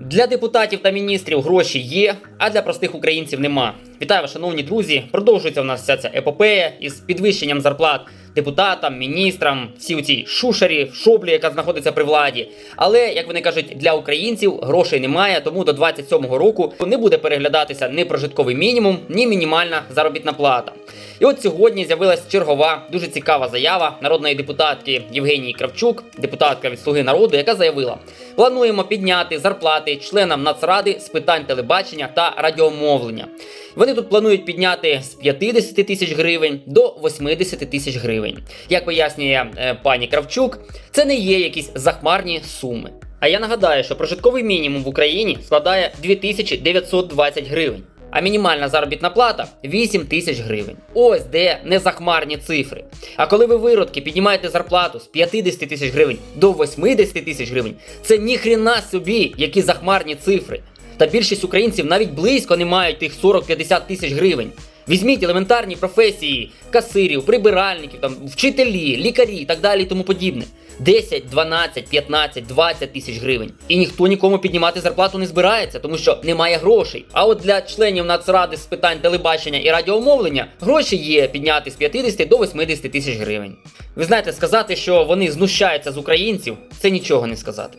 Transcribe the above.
Для депутатів та міністрів гроші є, а для простих українців нема. Вітаю, шановні друзі. Продовжується у нас вся ця епопея із підвищенням зарплат депутатам, міністрам, всі у цій шушері, шоблі, яка знаходиться при владі. Але, як вони кажуть, для українців грошей немає, тому до 27-го року не буде переглядатися ні прожитковий мінімум, ні мінімальна заробітна плата. І от сьогодні з'явилась чергова дуже цікава заява народної депутатки Євгенії Кравчук, депутатка від Слуги народу, яка заявила: плануємо підняти зарплати членам Нацради з питань телебачення та радіомовлення. Вони тут планують підняти з 50 тисяч гривень до 80 тисяч гривень. Як пояснює е, пані Кравчук, це не є якісь захмарні суми. А я нагадаю, що прожитковий мінімум в Україні складає 2920 гривень. А мінімальна заробітна плата 8 тисяч гривень. Ось де незахмарні цифри. А коли ви виродки піднімаєте зарплату з 50 тисяч гривень до 80 тисяч гривень, це ніхрена собі, які захмарні цифри. Та більшість українців навіть близько не мають тих 40-50 тисяч гривень. Візьміть елементарні професії касирів, прибиральників, там, вчителі, лікарі і так далі і тому подібне. 10, 12, 15, 20 тисяч гривень. І ніхто нікому піднімати зарплату не збирається, тому що немає грошей. А от для членів Нацради з питань телебачення і радіомовлення гроші є підняти з 50 до 80 тисяч гривень. Ви знаєте, сказати, що вони знущаються з українців, це нічого не сказати.